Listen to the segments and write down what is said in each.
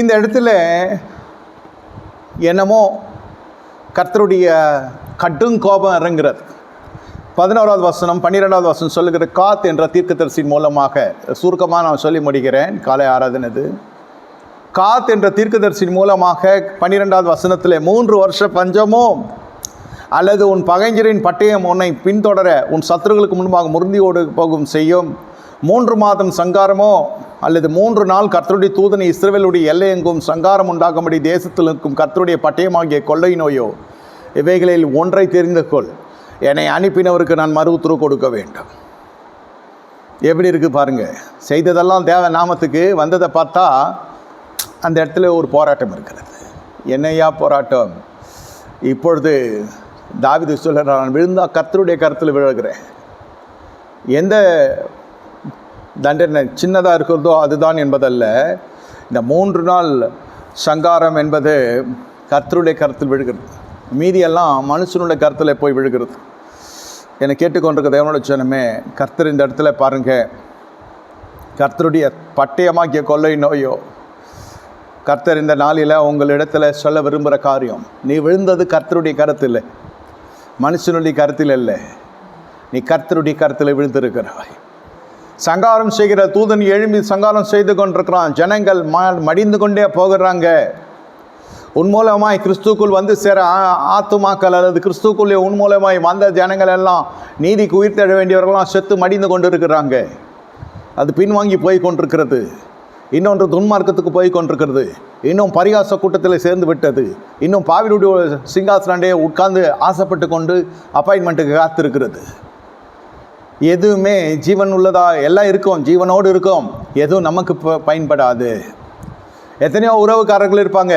இந்த இடத்துல என்னமோ கர்த்தருடைய கடும் கோபம் இறங்குறது பதினோராவது வசனம் பன்னிரெண்டாவது வசனம் சொல்லுகிற காத் என்ற தீர்க்கதரிசியின் மூலமாக. சுருக்கமாக நான் சொல்லி முடிக்கிறேன் காலை ஆராதனது. காத் என்ற தீர்க்கதரிசியின் மூலமாக பன்னிரெண்டாவது வசனத்தில் மூன்று வருஷ பஞ்சமோ அல்லது உன் பகைஞரின் பட்டயம் உன்னை பின்தொடர உன் சத்துருகளுக்கு முன்பாக முருந்தியோடு போகும் செய்யும் மூன்று மாதம் சங்காரமோ அல்லது மூன்று நாள் கர்த்தருடைய தூதனை இஸ்ரேலுடைய எல்லையெங்கும் சங்காரம் உண்டாகும்படி தேசத்தில் இருக்கும் கர்த்தருடைய பட்டயமாகிய கொள்ளை நோயோ இவைகளில் ஒன்றை தெரிந்து கொள். என்னை அனுப்பினவருக்கு நான் மறு உத்தரவு கொடுக்க வேண்டும். எப்படி இருக்குது பாருங்கள் செய்ததெல்லாம் தேவ நாமத்துக்கு வந்ததை பார்த்தா அந்த இடத்துல ஒரு போராட்டம் இருக்கிறது. என்னையா போராட்டம்? இப்பொழுது தாவிது சொல்ல நான் விழுந்தால் கர்த்தருடைய கருத்தில் விழுகிறேன். எந்த தண்டனை சின்னதாக இருக்கிறதோ அதுதான் என்பதல்ல. இந்த மூன்று நாள் சங்காரம் என்பது கர்த்தருடைய கருத்தில் விழுகிறது. மீதியெல்லாம் மனுஷனுடைய கருத்தில் போய் விழுகிறது. என்னை கேட்டுக்கொண்டிருக்க தேவனோட சொன்னமே கர்த்தர் இந்த இடத்துல பாருங்கள் கர்த்தருடைய பட்டயமாக்கிய கொள்ளை நோயோ கர்த்தர் இந்த நாளில் உங்களிடத்தில் சொல்ல விரும்புகிற காரியம் நீ விழுந்தது கர்த்தருடைய கருத்தில் மனுஷனுடைய கருத்தில் இல்லை. நீ கர்த்தருடைய கருத்தில் விழுந்திருக்கிறாய். சங்காரம் செய்கிற தூதன் எழும்பி சங்காரம் செய்து கொண்டிருக்கிறான். ஜனங்கள் ம மடிந்து கொண்டே போகிறாங்க. உன் மூலமாய் கிறிஸ்துக்குள் வந்து சேர ஆத்துமாக்கள் அல்லது கிறிஸ்துக்குள்ளே உன் மூலமாய் வந்த ஜனங்கள் எல்லாம் நீதிக்கு உயிர் தேட வேண்டியவர்கள்லாம் செத்து மடிந்து கொண்டு இருக்கிறாங்க அது பின்வாங்கி போய் கொண்டிருக்கிறது. இன்னொன்று துன்மார்க்கத்துக்கு போய் கொண்டிருக்கிறது. இன்னும் பரிகாச கூட்டத்தில் சேர்ந்து விட்டது. இன்னும் பாவிலுடைய சிங்காசனாண்டே உட்கார்ந்து ஆசைப்பட்டு கொண்டு அப்பாயின்மெண்ட்டுக்கு காத்திருக்கிறது. எதுவுமே ஜீவன் உள்ளதா எல்லாம் இருக்கும் ஜீவனோடு இருக்கும். எதுவும் நமக்கு பயன்படாது. எத்தனையோ உறவுக்காரர்கள் இருப்பாங்க.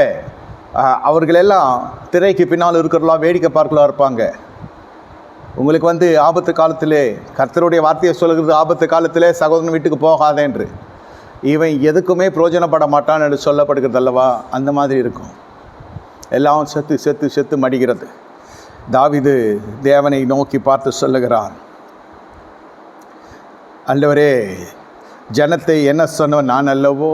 அவர்கள் அவர்களெல்லாம் திரைக்கு பின்னால் இருக்கிறலாம் வேடிக்கை பார்க்கலாம் இருப்பாங்க. உங்களுக்கு வந்து ஆபத்து காலத்திலே கர்த்தருடைய வார்த்தையை சொல்கிறது ஆபத்து காலத்திலே சகோதரன் வீட்டுக்கு போகாதே என்று. இவன் எதுக்குமே பிரயோஜனப்பட மாட்டான் என்று சொல்லப்படுகிறது அல்லவா? அந்த மாதிரி இருக்கும். எல்லாம் செத்து செத்து செத்து மடிகிறது. தாவிது தேவனை நோக்கி பார்த்து சொல்லுகிறான். அண்டவரே ஜனத்தை என்ன சொன்னவன் நான் அல்லவோ?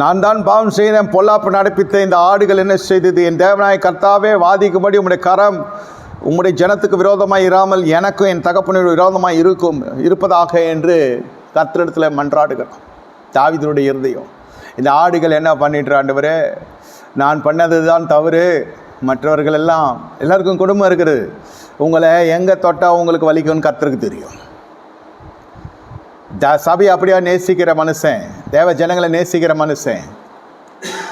நான் தான் பாவம் செய்தேன் பொல்லாப்பு நடப்பித்த இந்த ஆடுகள் என்ன செய்தது? என் தேவநாய கர்த்தாவே வாதிக்கும்படி உங்களுடைய கரம் உங்களுடைய ஜனத்துக்கு விரோதமாக இராமல் எனக்கும் என் தகப்பனோட விரோதமாக இருக்கும் இருப்பதாக என்று கர்த்தரிடத்தில் மன்றாடுகிறோம். தாவிதனுடைய இருதயம். இந்த ஆடுகள் என்ன பண்ணிட்டு ஆண்டவரே? நான் பண்ணது தான் தவறு. மற்றவர்கள் எல்லாம் எல்லாருக்கும் குடும்பம் இருக்குது. உங்களை எங்கே தொட்டால் உங்களுக்கு வலிக்கும்னு கர்த்தருக்கு தெரியும். சபையை அப்படியே நேசிக்கிற மனுஷன். தேவ ஜனங்களை நேசிக்கிற மனுஷன்.